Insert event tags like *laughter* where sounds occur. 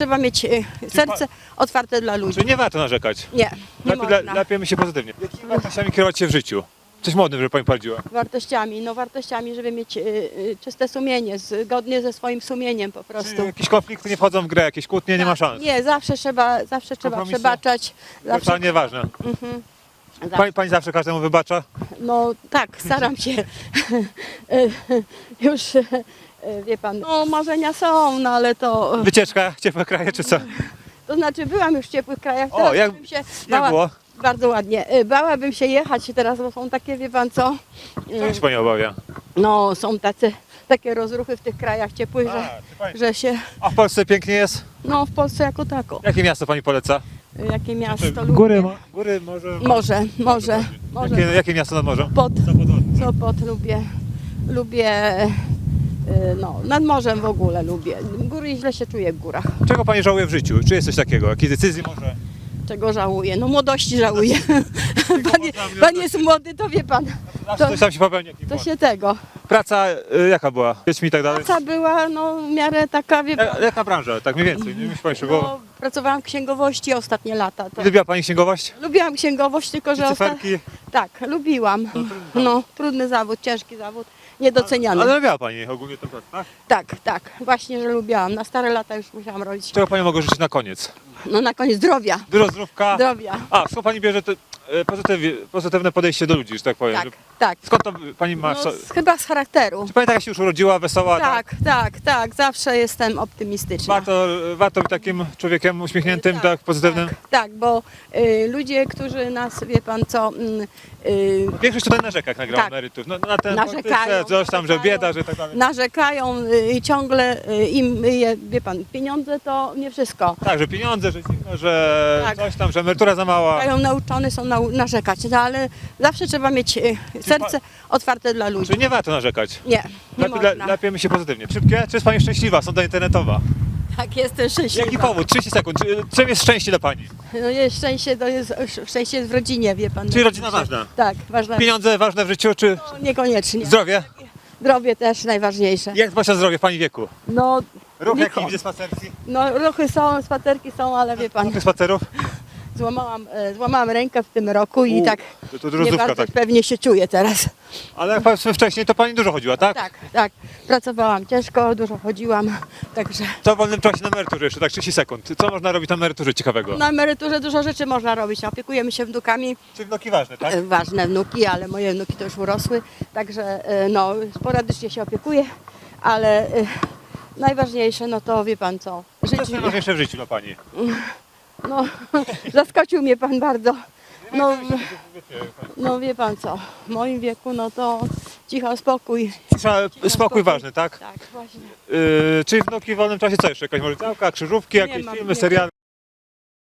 Trzeba mieć y, serce otwarte dla ludzi. Czyli nie warto narzekać. Nie, nie Lepiej, le, można. lepiej się pozytywnie. Jakimi wartościami kierować się w życiu? Coś modnym, żeby pani poradziła. Wartościami, no wartościami, żeby mieć y, y, czyste sumienie, zgodnie ze swoim sumieniem po prostu. jakieś konflikty nie wchodzą w grę, jakieś kłótnie, nie ma szans. Nie, zawsze trzeba, zawsze trzeba przebaczać. Zawsze, nieważne. zawsze, Pani, pani zawsze każdemu wybacza? no tak, staram się. *laughs* Już, y, wie pan, no marzenia są, no ale to, Wycieczka, ciepłe kraje czy co? to znaczy byłam już w ciepłych krajach, O, teraz jak- bym się Jak bała, było? bardzo ładnie, Y, bałabym się jechać teraz, bo są takie, wie pan co, y, Co się pani obawia? no są tacy, takie rozruchy w tych krajach ciepłych, że, że się, A w Polsce pięknie jest? no w Polsce jako tako. Jakie miasto pani poleca? Jakie miasto Góry, lubię? góry może. Morze, morze, Jakie, morze. jakie miasto nad morzem? Pod, Zapodwodne. Sopot lubię, lubię, y, no nad morzem w ogóle lubię. Góry źle się czuję w górach. Czego pani żałuje w życiu? Czy jest coś takiego? Jakiej decyzji może? Czego żałuję? No młodości żałuję. *laughs* Pan, pan jest młody, to wie pan, coś tam się popełni. jakiś to się tego. Praca y, jaka była? Dziećmi i tak dalej? Praca była no w miarę taka, wie Ja- Jaka branża? Tak mniej więcej. Nie myśli pani szczegółowo. no, pracowałam w księgowości ostatnie lata. To I lubiła pani księgowość? lubiłam księgowość, tylko że osta... cyferki? tak, lubiłam. No, trudny zawód, ciężki zawód, niedoceniany. Ale lubiła pani ogólnie tę pracę, tak? Tak, tak, właśnie, że lubiłam. Na stare lata już musiałam robić. Czego pani mogę życzyć na koniec? No na koniec zdrowia. Dużo zdrówka. Zdrowia. A, skąd pani bierze te, e, pozytyw, pozytywne podejście do ludzi, że tak powiem? Tak, Że- tak. Skąd to pani ma? No, z, chyba z charakteru. Czy pani taka się już urodziła, wesoła? Tak, tak, tak. Zawsze jestem optymistyczna. Warto, warto być takim człowiekiem uśmiechniętym, tak, pozytywnym? Tak, tak bo y, ludzie, którzy nas, wie pan co, mm, y, Większość tutaj narzeka, jak nagrał Tak. emerytów. No, na ten Narzekają, coś tam, że narzekają. bieda, że tak dalej. narzekają y, i ciągle y, im, je, wie pan, pieniądze to nie wszystko. Tak, że pieniądze, że zimno, że Tak. coś tam, że emerytura za mała. Mają nauczone są narzekać, no ale zawsze trzeba mieć y, serce otwarte dla ludzi. Czyli nie warto narzekać. Nie, nie Lepiej, le, można. lepiej myśleć pozytywnie. Szybkie? Czy jest pani szczęśliwa? Sonda internetowa. Tak, jestem szczęśliwa. Jaki powód? 30 sekund. Czy- Czym jest szczęście dla pani? No jest szczęście, to jest, szczęście jest w rodzinie, wie pan. Czyli rodzina ważna. Tak, ważne. Pieniądze ważne w życiu, czy No, niekoniecznie. zdrowie? Zdrowie też najważniejsze. Jak dbać o zdrowie w pani wieku? No, Ruch Niko. jaki widzę spacerki? no ruchy są, spacerki są, ale wie pan, Tych spacerów? Złamałam, e, złamałam rękę w tym roku i U, tak to- to nie bardzo tak. pewnie się czuję teraz. Ale jak powiedzmy wcześniej, to pani dużo chodziła, tak? Tak, tak. Pracowałam ciężko, dużo chodziłam, także Co w wolnym czasie na emeryturze jeszcze, tak 30 sekund. Co można robić na emeryturze ciekawego? na emeryturze dużo rzeczy można robić. Opiekujemy się wnukami, Czy wnoki ważne, tak? e, ważne wnuki, ale moje wnuki to już urosły, także e, no, sporadycznie się opiekuję, ale e, najważniejsze no to wie pan co, Co jest najważniejsze w życiu dla pani? No, *laughs* zaskoczył mnie pan bardzo. No, no wie pan co, w moim wieku no to cicho spokój. Cisza, spokój ważny, tak? Tak, właśnie. Yy, czy wnuki w wolnym czasie co jeszcze? Jakaś może działka, krzyżówki, jakieś mam, filmy, nie. seriale?